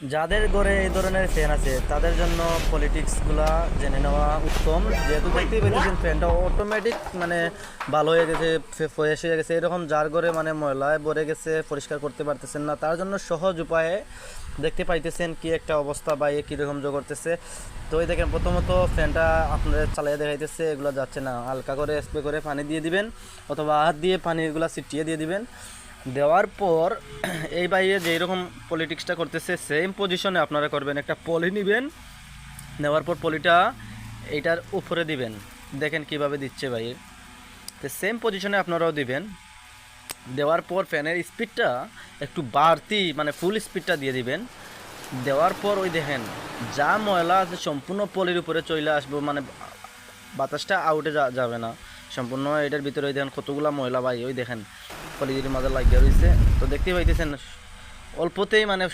যাদের ঘরে এই ধরনের ফ্যান আছে, তাদের জন্য পলিটিক্সগুলা জেনে নেওয়া উত্তম। যেহেতু দেখতেই পেয়েছেন ফ্যানটা অটোমেটিক মানে ভালো হয়ে গেছে ফ্রেশ হয়ে গেছে। এরকম যার ঘরে মানে ময়লায় ভরে গেছে, পরিষ্কার করতে পারতেছেন না, তার জন্য সহজ উপায়ে দেখতে পাইতেছেন কি একটা অবস্থা বা এ কীরকম যোগ করতেছে। তো এই দেখেন, প্রথমত ফ্যানটা আপনাদের চালিয়ে দেখাইতেছে, এগুলো যাচ্ছে না। হালকা করে স্প্রে করে পানি দিয়ে দিবেন, অথবা হাত দিয়ে পানিগুলো ছিটিয়ে দিয়ে দিবেন। দেওয়ার পর এই বাইরে যেই রকম পলিটিক্সটা করতেছে সেম পজিশনে আপনারা করবেন। একটা পলি নেবেন, নেওয়ার পর পলিটা এইটার উপরে দিবেন। দেখেন কীভাবে দিচ্ছে ভাই তো সেম পজিশনে আপনারাও দিবেন। দেওয়ার পর ফ্যানের স্পিডটা একটু বাড়তি মানে ফুল স্পিডটা দিয়ে দিবেন। দেওয়ার পর ওই দেখেন, যা ময়লা আছে সম্পূর্ণ পলির উপরে চলে আসবে মানে বাতাসটা আউটে যাবে না। সম্পূর্ণ এটার ভিতরে ওই দেখেন কতগুলা ময়লা ভাই, ওই দেখেন। পলিজির মাঝে লাগিয়ে রয়েছে তো দেখতে পাইতেছেন অল্পতেই মানে